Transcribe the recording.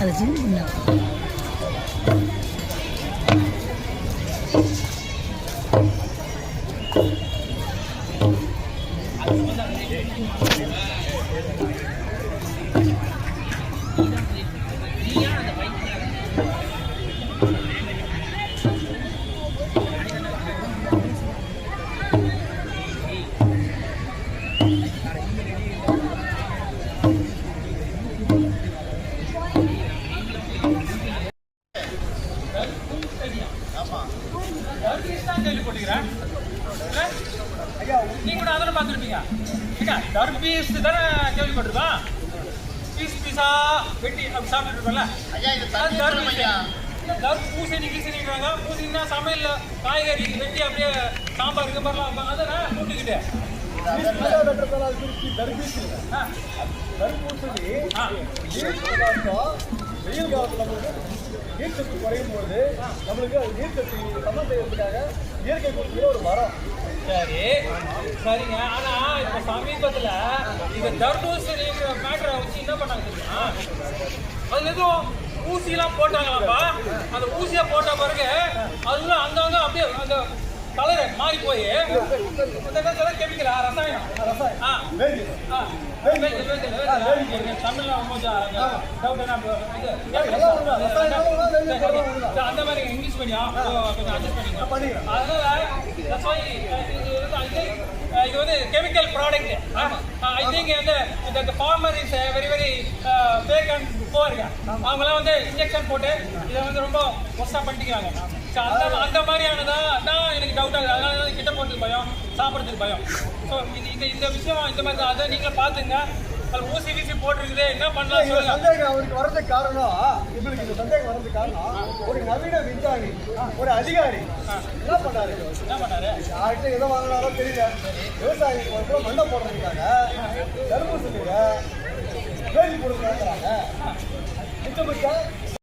அது நீங்க கூட அதெல்லாம் பார்த்துருப்பீங்க ஏங்க, தர்பீஸ் தானே கேள்விப்பட்டிருக்கோம்? பீஸ் பீஸா வெட்டி அப்படி சாப்பிட்டுட்டு இருக்கோம்ல? ஐயா இது அது தண்ணி தர்பீஸ். ஐயா தர்பூ- பூசணி கீசணிங்கிறாங்க. பூசணின்னா சமையல்ல காய்கறி வெட்டி அப்படியே சாம்பார் இது மாதிரிலாம் வைப்பாங்க. அதானே கூட்டுக்கிட்டு. தர்பூசணி வெயில் காலத்துல வந்து நீர்ச்சத்து குறையும் போது நம்மளுக்கு அது நீர்ச்சத்து சமம் செய்யறதுக்காக இயற்கை கொடுக்கிற ஒரு மரம். சரி. சரிங்க. ஆனா இப்ப சமீபத்துல இந்த தர்பூசணிங்கிற மேட்டரை வச்சு என்ன பண்ணாங்க தெரியுமா? அது எதுவும் ஊசிலாம் போட்டாங்களாப்பா? அந்த ஊசியை போட்ட பிறகு அதுல அங்கங்க அப்படியே அந்த கலர் மாறி போய் இந்த கெமிக்கலா ரசாயனம். ரசாயனம். ஆ வேதி ஆ வேதியியல், தமிழ்ல கொஞ்சம் அந்த மாதிரி இங்கிலீஷ் மீடியம் கொஞ்சம் அட்ஜஸ்ட் பண்ணிக்கலாம் அதனால இது வந்து கெமிக்கல் ப்ராடக்ட் ஐ திங்க் வந்து இந்த farmer is very very fake and போருங்க அவங்களாம் வந்து இன்ஜெக்ஷன் போட்டு இதை வந்து ரொம்ப ஒஸ்டா பண்ணிக்கிறாங்க ஸோ அந்த அந்த மாதிரியானதா தான் எனக்கு டவுட் ஆகுது அதனால கிட்ட போகிறதுக்கு பயம் சாப்பிட்றதுக்கு பயம் ஸோ இந்த இந்த இந்த விஷயம் இந்த மாதிரி தான் அதை நீங்களும் பார்த்துங்க ஊசி வீசி போட்டிருக்குது என்ன பண்ணலாம் இந்த சொல்லுங்க. சந்தேகம் அவருக்கு வர்றதுக்கு காரணம் இவருக்கு இந்த சந்தேகம் வர்றதுக்கு காரணம் ஒரு நவீன விஞ்ஞானி ஒரு அதிகாரி. என்ன பண்ணாரு? என்ன பண்ணாரு? யார்கிட்ட எதை வாங்கினாரோ தெரியல. விவசாயிக்கு வந்து மண்ணை போடுறதுக்காக தர்பூசணியில வேலி மிச்சமிட்ட